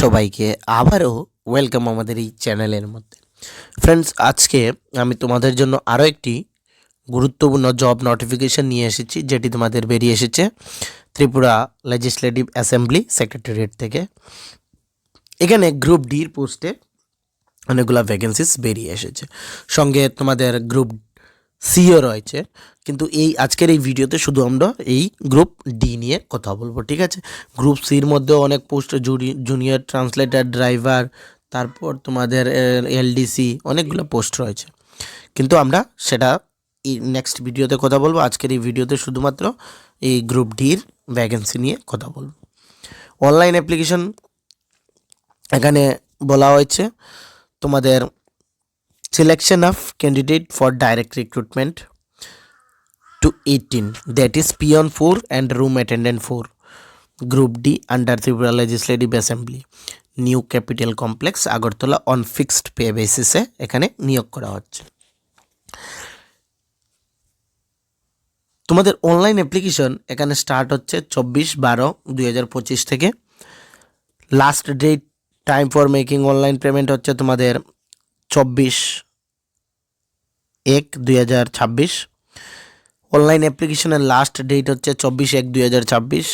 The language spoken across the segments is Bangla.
সবাইকে আবারও ওয়েলকাম আমাদের এই চ্যানেলের মধ্যে। ফ্রেন্ডস আজকে আমি তোমাদের জন্য আরও একটি গুরুত্বপূর্ণ জব নোটিফিকেশন নিয়ে এসেছি, যেটি তোমাদের বেরিয়ে এসেছে ত্রিপুরা লেজিসলেটিভ অ্যাসেম্বলি সেক্রেটারিয়েট থেকে। এখানে গ্রুপ ডির পোস্টে অনেকগুলো ভ্যাকেন্সিস বেরিয়ে এসেছে। সঙ্গে তোমাদের গ্রুপ সিও রয়েছে। কিন্তু এই আজকের এই ভিডিওতে শুধু আমরা এই গ্রুপ ডি নিয়ে কথা বলব, ঠিক আছে? গ্রুপ সির মধ্যেও অনেক পোস্ট জুনিয়র ট্রান্সলেটার ড্রাইভার তারপর তোমাদের এলডিসি অনেকগুলো পোস্ট রয়েছে। কিন্তু আমরা সেটা এই নেক্সট ভিডিওতে কথা বলব। আজকের এই ভিডিওতে শুধুমাত্র এই গ্রুপ ডির ভ্যাকেন্সি নিয়ে কথা বলব। অনলাইন অ্যাপ্লিকেশন এখানে বলা হয়েছে তোমাদের selection of candidate for direct recruitment to 18 that is peon 4 and room attendant 4 group d, under tripura legislative assembly. New capital complex Agartala on fixed pay বেসিসে এখানে নিয়োগ করা হচ্ছে। তোমাদের অনলাইন অ্যাপ্লিকেশন এখানে স্টার্ট হচ্ছে চব্বিশ বারো দুই থেকে। Last date time for making online payment হচ্ছে তোমাদের চব্বিশ এক দুই অনলাইন অ্যাপ্লিকেশনের লাস্ট ডেট হচ্ছে চব্বিশ এক দুই হাজার ছাব্বিশ।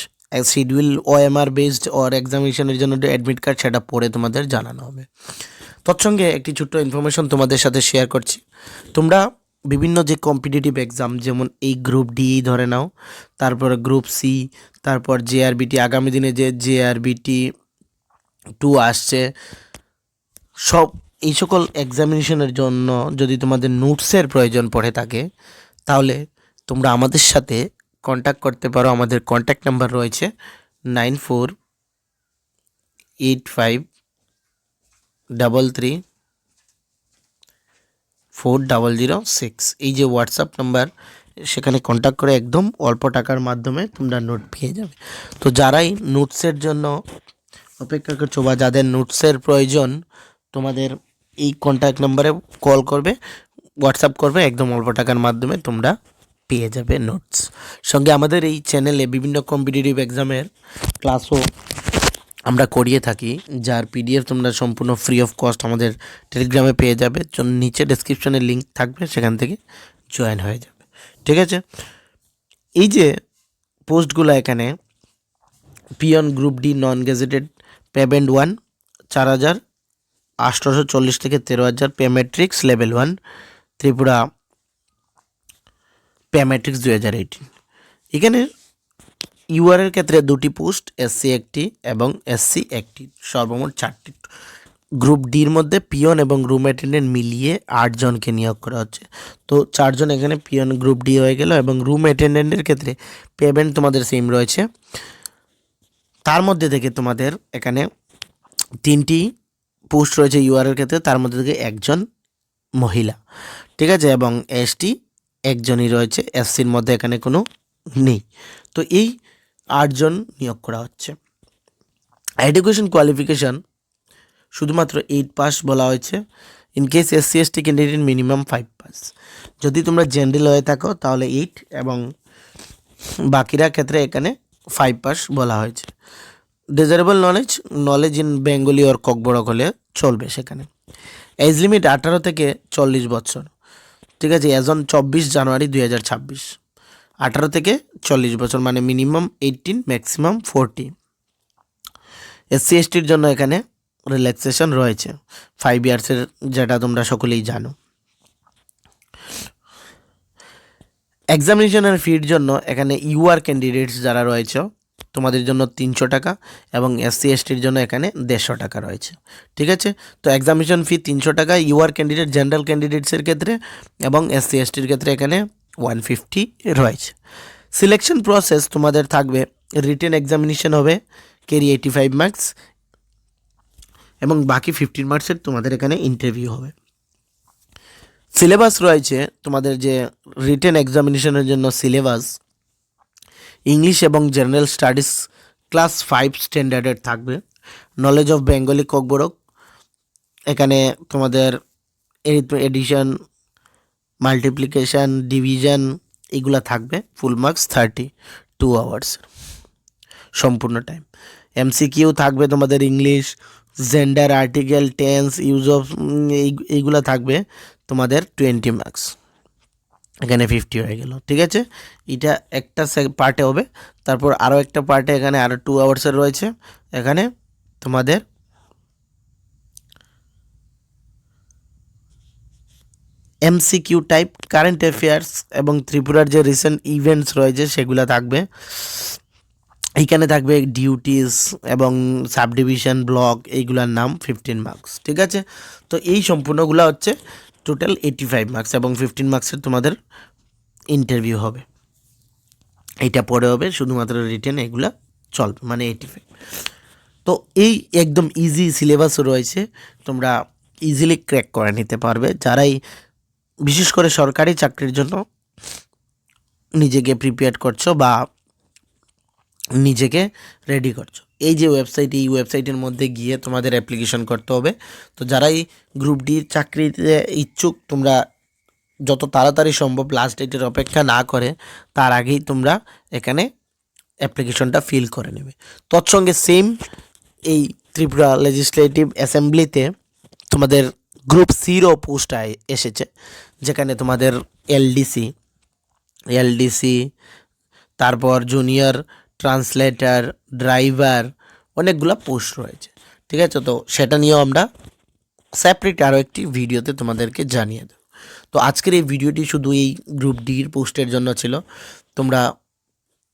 Schedule O M R based or এক্সামিনেশনের জন্য অ্যাডমিট কার্ড সেটা পরে তোমাদের জানানো হবে। তৎসঙ্গে একটি ছোট্ট ইনফরমেশন তোমাদের সাথে শেয়ার করছি। তোমরা বিভিন্ন যে কম্পিটিটিভ এক্সাম যেমন এই গ্রুপ ডি ধরে নাও, তারপর গ্রুপ সি তারপর জে আর জেআরবিটি আগামী দিনে যে জে আর জেআরবিটি টু আসছে, সব এই সকল এক্সামিনেশনের জন্য যদি তোমাদের নোটসের প্রয়োজন পড়ে থাকে, তাহলে তোমরা আমাদের সাথে কন্ট্যাক্ট করতে পারো। আমাদের কন্ট্যাক্ট নাম্বার রয়েছে nine four eight five double three four double zero six এই যে হোয়াটসঅ্যাপ নাম্বার সেখানে কন্ট্যাক্ট করে একদম অল্প টাকার মাধ্যমে তোমরা নোট পেয়ে যাবে। তো যারাই নোটসের জন্য অপেক্ষা করছ বা যাদের নোটসের প্রয়োজন, তোমাদের এই কন্ট্যাক্ট নাম্বারে কল করবে হোয়াটসঅ্যাপ করবে, একদম অল্প টাকার মাধ্যমে তোমরা পেয়ে যাবে নোটস সঙ্গে আমাদের এই চ্যানেলে বিভিন্ন কম্পিটিটিভ এক্সামের ক্লাসও আমরা করিয়ে থাকি, যার পিডিএফ তোমরা সম্পূর্ণ ফ্রি অফ কস্ট আমাদের টেলিগ্রামে পেয়ে যাবে। নিচে ডেসক্রিপশনে লিঙ্ক থাকবে, সেখান থেকে জয়েন হয়ে যাবে। ঠিক আছে? এই যে পোস্টগুলো এখানে peon group D non gazetted payment one চার হাজার আঠারোশো চল্লিশ থেকে তেরো হাজার pay matrix level one Tripura pay matrix দুই হাজার এইটিন এখানে ইউআরের ক্ষেত্রে দুটি পোস্ট এসসি একটি এবং এসসি একটি, সর্বমোট চারটি। গ্রুপ ডির মধ্যে পিয়ন এবং রুম অ্যাটেন্ডেন্ট মিলিয়ে আটজনকে নিয়োগ করা হচ্ছে। তো চারজন এখানে পিয়ন, গ্রুপ ডি হয়ে গেল এবং রুম অ্যাটেন্ডেন্টের ক্ষেত্রে পেমেন্ট তোমাদের সেম রয়েছে। তার মধ্যে থেকে তোমাদের এখানে তিনটি পোস্ট রয়েছে ইউআরের ক্ষেত্রে, তার মধ্যে থেকে একজন মহিলা। ঠিক আছে? এবং এসটি একজনই রয়েছে এসসির মধ্যে এখানে কোনো নেই। তো এই আটজন নিয়োগ করা হচ্ছে। এডুকেশন কোয়ালিফিকেশান শুধুমাত্র এইট পাস বলা হয়েছে। In case SC ST candidate minimum five pass যদি তোমরা জেনারেল হয়ে থাকো, তাহলে এইট এবং বাকিরা ক্ষেত্রে এখানে ফাইভ পাস বলা হয়েছে। Desirable knowledge knowledge in Bengali or Kokborok হলে চলবে সেখানে। এজ লিমিট আঠারো থেকে চল্লিশ বছর। ঠিক আছে এজন চব্বিশ জানুয়ারি দুই হাজার ছাব্বিশ। আঠারো থেকে চল্লিশ বছর মানে minimum eighteen maximum forty SC এসটির জন্য এখানে রিল্যাক্সেশন রয়েছে ফাইভ ইয়ার্সের যেটা তোমরা সকলেই জানো। এক্সামিনেশনের ফির জন্য এখানে ইউআর ক্যান্ডিডেটস যারা রয়েছে তোমাদের জন্য তিনশো টাকা এবং এসসি এসটির জন্য এখানে দেড়শো টাকা রয়েছে। ঠিক আছে? তো এক্সামিনেশন ফি তিনশো টাকা ইউআর ক্যান্ডিডেট জেনারেল ক্যান্ডিডেটসের ক্ষেত্রে এবং এসসি এসটির ক্ষেত্রে এখানে ওয়ান ফিফটি রয়েছে। সিলেকশন প্রসেস তোমাদের থাকবে রিটেন এক্সামিনেশন হবে কেরি এইটি ফাইভ মার্কস এবং বাকি ফিফটিন মার্কসের তোমাদের এখানে ইন্টারভিউ হবে। সিলেবাস রয়েছে তোমাদের যে রিটেন এক্সামিনেশনের জন্য সিলেবাস ইংলিশ এবং জেনারেল স্টাডিজ ক্লাস ফাইভ স্ট্যান্ডার্ডের থাকবে। নলেজ অফ বেঙ্গলি ককবরক এখানে তোমাদের এডিশন মাল্টিপ্লিকেশান ডিভিশন এগুলা থাকবে full marks thirty two hours সম্পূর্ণ টাইম এমসিকিউ থাকবে তোমাদের English gender article tense use of এইগুলো থাকবে তোমাদের টোয়েন্টি মার্কস এখানে ফিফটি হয়ে গেল, ঠিক আছে? এটা একটা পার্টে হবে। তারপর আরও একটা পার্টে এখানে আরও টু আওয়ার্সের রয়েছে। এখানে তোমাদের এমসিকিউ টাইপ কারেন্ট অ্যাফেয়ার্স এবং ত্রিপুরার যে রিসেন্ট ইভেন্টস রয়েছে, সেগুলো থাকবে। এইখানে থাকবে ডিউটিস এবং সাব ডিভিশন ব্লক এইগুলোর নাম ফিফটিন মার্কস ঠিক আছে? তো এই সম্পূর্ণগুলো হচ্ছে টোটাল এইটি ফাইভ মার্কস এবং ফিফটিন মার্কসের তোমাদের ইন্টারভিউ হবে। এইটা পরে হবে, শুধুমাত্র রিটেন এগুলা চলবে মানে এইটি ফাইভ তো এই একদম ইজি সিলেবাস রয়েছে, তোমরা ইজিলি ক্র্যাক করে নিতে পারবে। যারাই, বিশেষ করে সরকারি চাকরির জন্য নিজেকে প্রিপেয়ার করছ বা নিজেকে রেডি করছ। এই যে ওয়েবসাইট এই ওয়েবসাইটের মধ্যে গিয়ে তোমাদের অ্যাপ্লিকেশন করতে হবে। তো যারাই গ্রুপ ডির চাকরিতে ইচ্ছুক, তোমরা যত তাড়াতাড়ি সম্ভব লাস্ট ডেটের অপেক্ষা না করে, তার আগেই তোমরা এখানে অ্যাপ্লিকেশনটা ফিল করে নেবে। তৎসঙ্গে সেম এই ত্রিপুরা লেজিসলেটিভ অ্যাসেম্বলিতে তোমাদের গ্রুপ সিরও পোস্ট এসেছে, যেখানে তোমাদের এলডিসি এলডিসি তারপর জুনিয়র ট্রান্সলেটার, ড্রাইভার, অনেকগুলো পোস্ট রয়েছে। ঠিক আছে? তো সেটা নিয়েও আমরা সেপারেট আরও একটি ভিডিওতে তোমাদেরকে জানিয়ে দেব। তো আজকের এই ভিডিওটি শুধু এই গ্রুপ ডির পোস্টের জন্য ছিল। তোমরা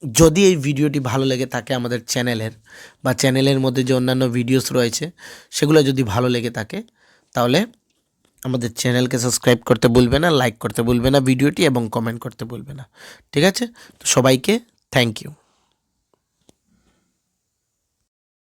যদি এই ভিডিওটি ভালো লেগে থাকে আমাদের চ্যানেলের বা চ্যানেলের মধ্যে যে অন্যান্য ভিডিওস রয়েছে, সেগুলো যদি ভালো লেগে থাকে, তাহলে আমাদের চ্যানেলকে সাবস্ক্রাইব করতে ভুলবে না লাইক করতে ভুলবে না ভিডিওটি এবং কমেন্ট করতে ভুলবে না। ঠিক আছে? তো সবাইকে থ্যাংক ইউ